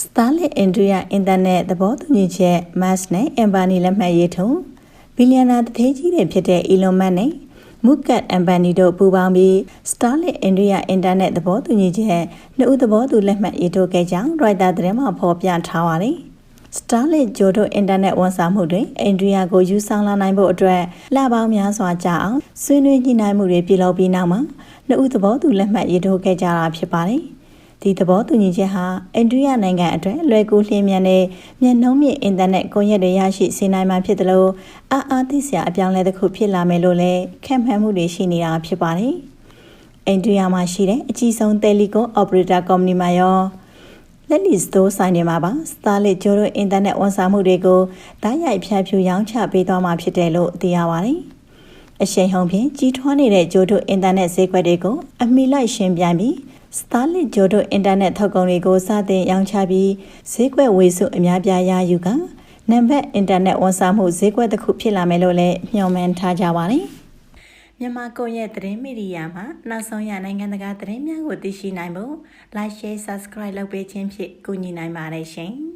Starlink India အင်တာနက်သဘောတူညီချက် Musk နဲ့ Ambani လက်မှတ်ရေးထိုးဘီလီယံနာတထေးကြီးတွေဖြစ်တဲ့ Elon Musk နဲ့ Mukesh Ambani တို့ပူးပေါင်းပြီး Starlink India အင်တာနက်သဘောတူညီချက်နှစ်ဦးသဘောတူလက်မှတ်ရေးထိုးခဲ့ကြောင်း Reuters သတင်းမှာဖော်ပြထားပါတယ်။ Starlink ဂျိုတို့အင်တာနက်ဝန်ဆောင်မှုတွေအိန္ဒိယကိုယူဆောင်လာနိုင်ဖို့အတွက်လပေါင်းများစွာကြာအောင်ဆွေးနွေးညှိနှိုင်းမှုတွေပြုလုပ်ပြီးနောက်မှာနှစ်ဦးသဘောတူလက်မှတ်ရေးထိုးခဲ့ကြတာဖြစ်ပါတယ်။ ဒီသဘောတူညီချက်ဟာအိန္ဒိယနိုင်ငံအတွက်လွယ်ကူလျင်မြန်တဲ့မျက်နှာမြင့်အင်တာနက်ကွန်ရက်တွေရရှိစေနိုင်မှာဖြစ်တယ်လို့အားအားသိစရာအပြောင်းလဲတစ်ခုဖြစ်လာမယ်လို့လည်းခံမှန်းမှုတွေရှိနေတာဖြစ်ပါတယ်။အိန္ဒိယမှာရှိတဲ့အကြီးဆုံးတယ်လီကွန်အော်ပရေတာကုမ္ပဏီမှာရောလက်လီစတိုးဆိုင်တွေမှာပါ Starlink ကျိုးတို့အင်တာနက်ဝန်ဆောင်မှုတွေကိုတိုက်ရိုက်ဖြန့်ဖြူးရောင်းချပေးသွားမှာဖြစ်တယ်လို့သိရပါတယ်။အရှိန်ဟုန်ဖြင့်ကြီးထွားနေတဲ့ကျိုးတို့အင်တာနက်ဈေးကွက်တွေကိုအမိလိုက်ရှင်းပြပြီး Starlink ဂျိုတို့အင်တာနက်ထုတ်ကုန်တွေကိုစတင်ရောင်းချပြီးဈေးကွက်ဝေစုအများပြားရယူကနံပါတ်အင်တာနက်ဝန်ဆောင်မှုဈေးကွက်တစ်ခုဖြစ်လာမယ်လို့လည်းမျှော်မှန်းထားကြပါတယ်။မြန်မာကွန်ရက်သတင်းမီဒီယာမှာနောက်ဆုံးရနိုင်ငံတကာသတင်းများကိုသိရှိနိုင်ဖို့ Like Share Subscribe လုပ်ပေးခြင်းဖြင့်ကူညီနိုင်ပါတယ်ရှင်။